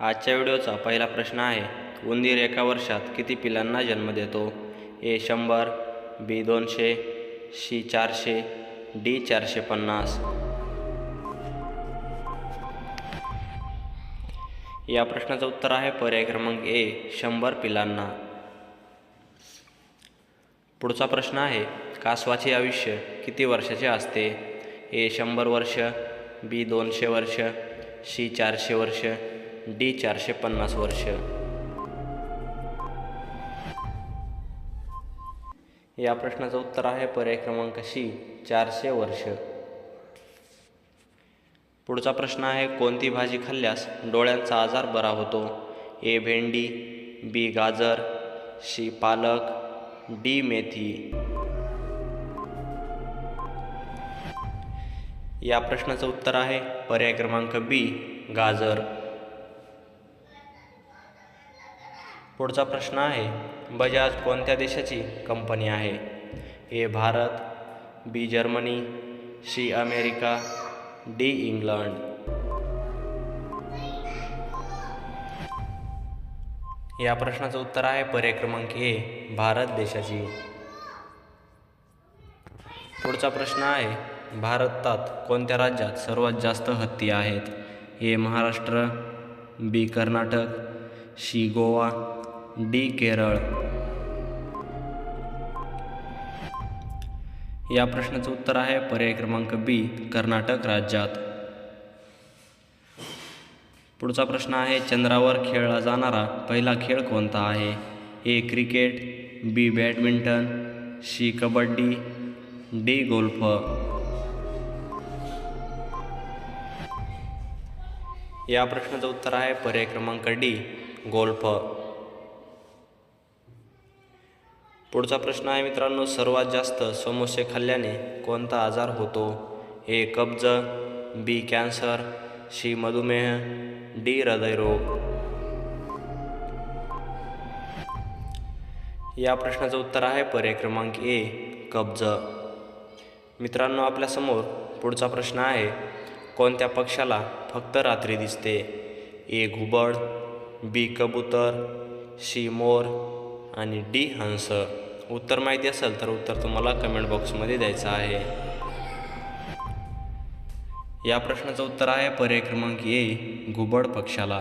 आजच्या व्हिडिओचा पहिला प्रश्न आहे उंदीर एका वर्षात किती पिलांना जन्म देतो? ए शंभर बी दोनशे सी चारशे डी चारशे पन्नास. या प्रश्नाचं उत्तर आहे पर्याय क्रमांक ए शंभर पिलांना. पुढचा प्रश्न आहे कासवाचे आयुष्य किती वर्षाचे असते? ए शंभर वर्ष बी दोनशे वर्ष सी चारशे वर्ष डी चारशे पन्नास वर्ष. या प्रश्नाचं उत्तर आहे पर्याय क्रमांक सी चारशे वर्ष. पुढचा प्रश्न आहे कोणती भाजी खाल्ल्यास डोळ्यांचा आजार बरा होतो? ए भेंडी बी गाजर सी पालक डी मेथी. या प्रश्नाचं उत्तर आहे पर्याय क्रमांक बी गाजर. पुढचा प्रश्न आहे बजाज कोणत्या देशाची कंपनी आहे? A Bharat B Germany C America D England. या प्रश्नाचं उत्तर आहे पर्याय क्रमांक ए भारत देशाची. पुढचा प्रश्न आहे भारतात कोणत्या राज्यात सर्वात जास्त हत्ती आहेत? A Maharashtra B Karnataka C Goa D Kerala. या प्रश्नाचं उत्तर आहे पर्याय क्रमांक बी कर्नाटक राज्यात. पुढचा प्रश्न आहे चंद्रावर खेळला जाणारा पहिला खेळ कोणता आहे? A cricket B badminton C kabaddi D golf. या प्रश्नाचं उत्तर आहे पर्याय क्रमांक डी गोल्फ. पुढचा प्रश्न आहे मित्रांनो सर्वात जास्त समोसे खाल्ल्याने कोणता आजार होतो? ए कब्ज बी कॅन्सर सी मधुमेह डी हृदयरोग. या प्रश्नाचं उत्तर आहे पर्याय क्रमांक ए कब्ज. मित्रांनो आपल्यासमोर पुढचा प्रश्न आहे कोणत्या पक्षाला फक्त रात्री दिसते? ए घुबड बी कबूतर सी मोर आणि डी हंस. उत्तर माहिती असेल तर उत्तर तुम्हाला कमेंट बॉक्समध्ये द्यायचं आहे. या प्रश्नाचं उत्तर आहे पर्याय क्रमांक ए घुबड पक्षाला.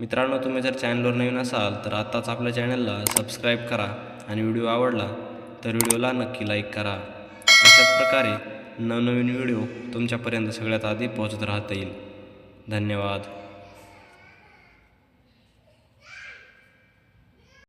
मित्रांनो तुम्ही जर चॅनलवर नवीन असाल तर आत्ताच आपल्या चॅनलला सबस्क्राईब करा आणि व्हिडिओ आवडला तर व्हिडिओला नक्की लाईक करा. अशाच प्रकारे नवनवीन व्हिडिओ तुमच्यापर्यंत सगळ्यात आधी पोहोचत राहता येईल. धन्यवाद.